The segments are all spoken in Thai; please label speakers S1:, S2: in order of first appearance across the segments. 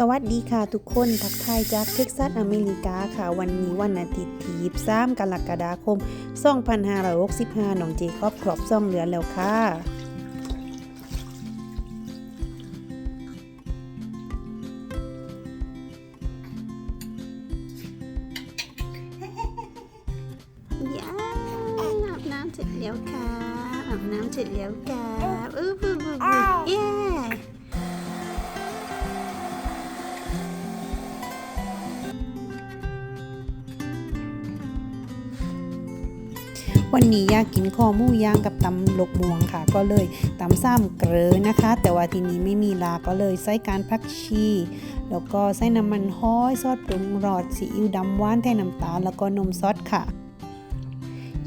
S1: สวัสดีค่ะทุกคนทักทายจากเท็กซัสอเมริกาค่ะ วันนี้วันอาทิตย์ที่23กรกฎาคม 2565น้องเจคอบครอบซ่องเหลือแล้วค่ะยาอาบน้ำเสร็จแล้วค่ะอาบน้ำเสร็จแล้วค่ะอื้อบึ้บึ้บึ้เย้ วันนี้อยากกินคอหมูย่างกับตำหลกมวงค่ะ ก็เลยตำซ้ำเกลือนะคะ แต่ว่าทีนี้ไม่มีลาก็เลยใส่การพักชีแล้วก็ใส่น้ำมันห้อยซอสปรุงรสซีอิ๊วดำหวานแทนน้ำตาลแล้วก็นมซอสค่ะ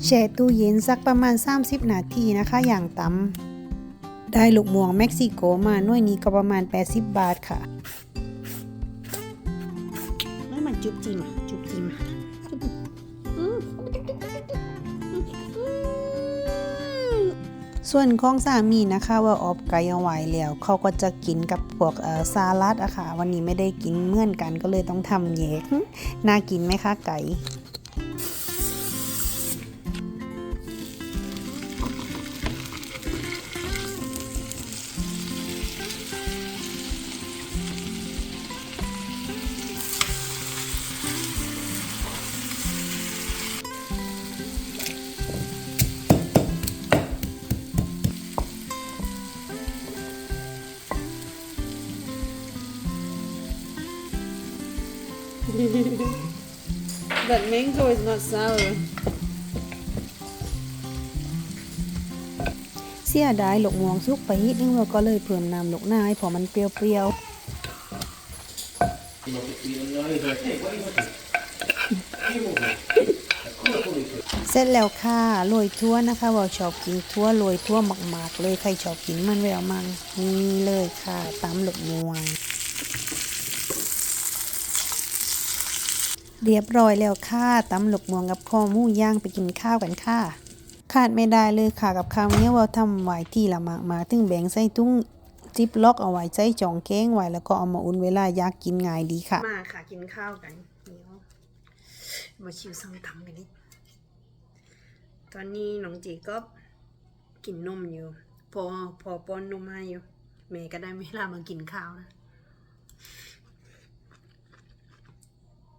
S1: แช่ตู้เย็นสักประมาณ 30 นาทีนะคะ อย่างต่ำได้ลูกม่วงเม็กซิโกมาหน่วยนี้ก็ประมาณ 80 บาทค่ะไม่มันจุบจิมจุบจิม ส่วนของสามีนะคะว่าออบไก่เอาไว้แล้วเขาก็จะกินกับพวกซาลัดอะค่ะ วันนี้ไม่ได้กินเหมือนกันก็เลยต้องทำแยกน่ากินไหมคะไก่
S2: That mango is not sour.
S1: เสียดายหลกม่วงสุกไปนิดนึงเราก็เลยเพิ่มน้ำหลกหน้าให้พอมันเปรี้ยวๆ เสร็จแล้วค่ะโรยทั่วนะคะว่าชอบกินทั่วโรยทั่วหมักๆเลยใครชอบกินมันแววมังนี่เลยค่ะตำหลกม่วง เรียบร้อยแล้วค่ะตำหลกม่วงกับคอหมูย่างไปกินข้าวกันค่ะขาดไม่ได้เลยค่ะกับข้าวเนี้ยว่าทำไว้ที่ละมากมาถึงแบ่งใส่ตุ้งจิปล็อกเอาไว้ใส่จ่องแก้งไว้แล้วก็เอามาอุ่นเวลาอยากกินง่ายดีค่ะ มาค่ะกินข้าวกันเดี๋ยวมาชิวซ้ำตำกันนิดตอนนี้น้องจีก็กินนมอยู่ พอพอป้อนนมให้อยู่แม่ก็ได้เวลามากินข้าวนะ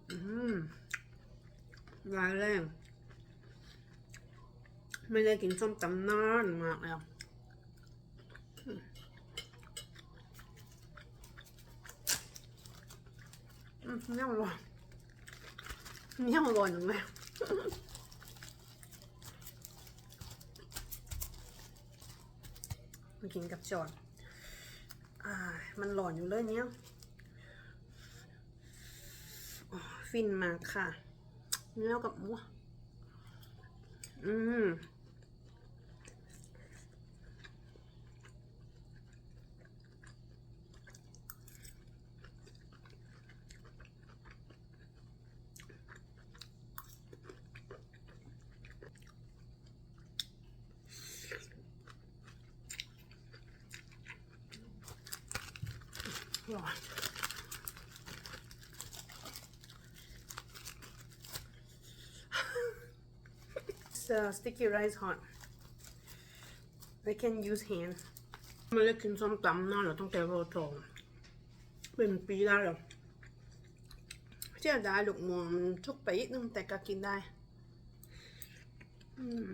S1: อืม ร้ายแรงไม่ได้กินส้มตำนานมากแล้วเนี่ยมันร้อนเนี่ยมันร้อนจังเลยมากินกับจอนอ่ามันหลอนอยู่เลยเนี่ยอ๋อ ฟินมากค่ะ เนื้อกับหมูอืมร้อน uh, sticky rice hot. I can use hand. ไม่ได้กินส้มตำนานแล้วตั้งแต่เราโตเป็นปีได้แล้วเชื่อได้ลูกมัวมันชุกไปนิดนึงแต่ก็กินได้อืม